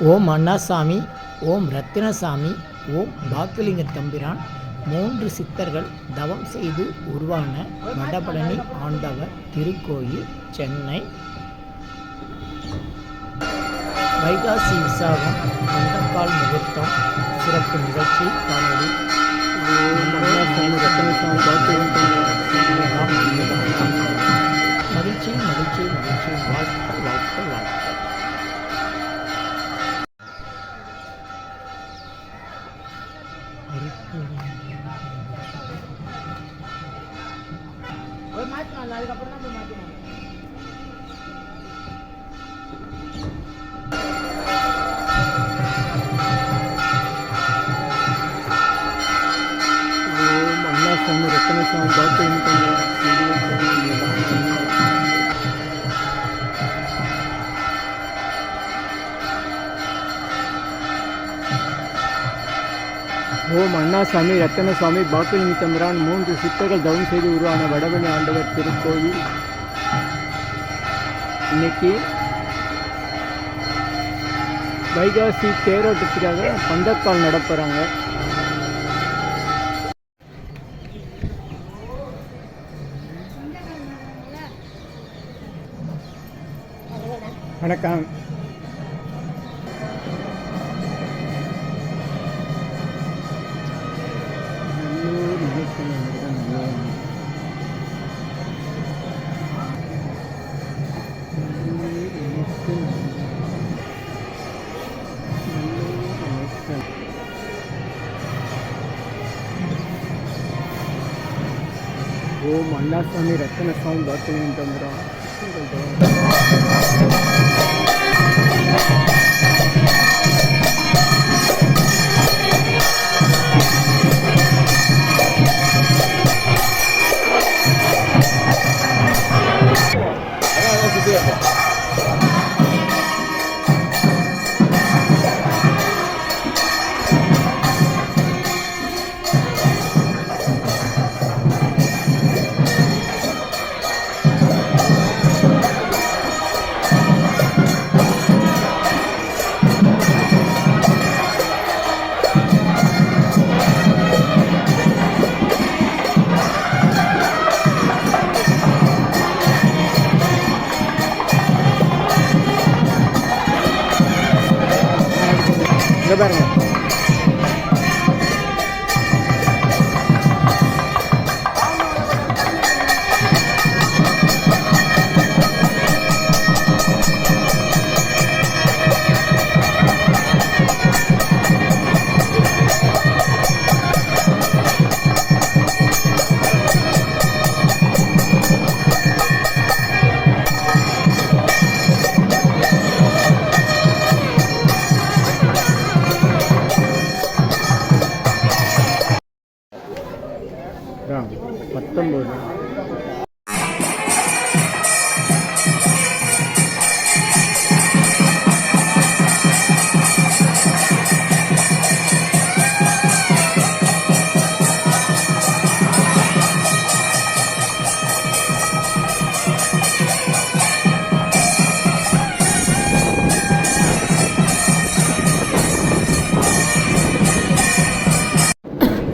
ஓம் அண்ணாசாமி ஓம் ரத்தினசாமி ஓம் பாக்குலிங்க தம்பிரான் மூன்று சித்தர்கள் தவம் செய்து உருவான வடபழனி ஆண்டவர் திருக்கோயில் சென்னை. வைகாசி விசாகம் அந்தக்கால் முகூர்த்தம் சிறப்பு நிகழ்ச்சி காணொலி மகிழ்ச்சி மகிழ்ச்சி மகிழ்ச்சி வாழ்த்துக்கள் வாழ்த்துக்கள் அதுக்கப்புறம் தான் போய் மாற்றணும் ரத்தன சாமி பார்த்து ஓம் அண்ணாசாமி ரத்தனசாமி பாக்கிலிங்க தம்பிரான் மூன்று சித்தர்கள் தவம் செய்து உருவான வடபழனி ஆண்டவர் திருக்கோயில் இன்னைக்கு வைகாசி தேரோட்டத்துக்காக பந்தக்கால் நடப்புறாங்க வணக்கம். ஓம் அண்ணாசாமி ரத்தனசாமி பாக்கிலிங்க தந்திரம் இங்க பாருங்க Tâm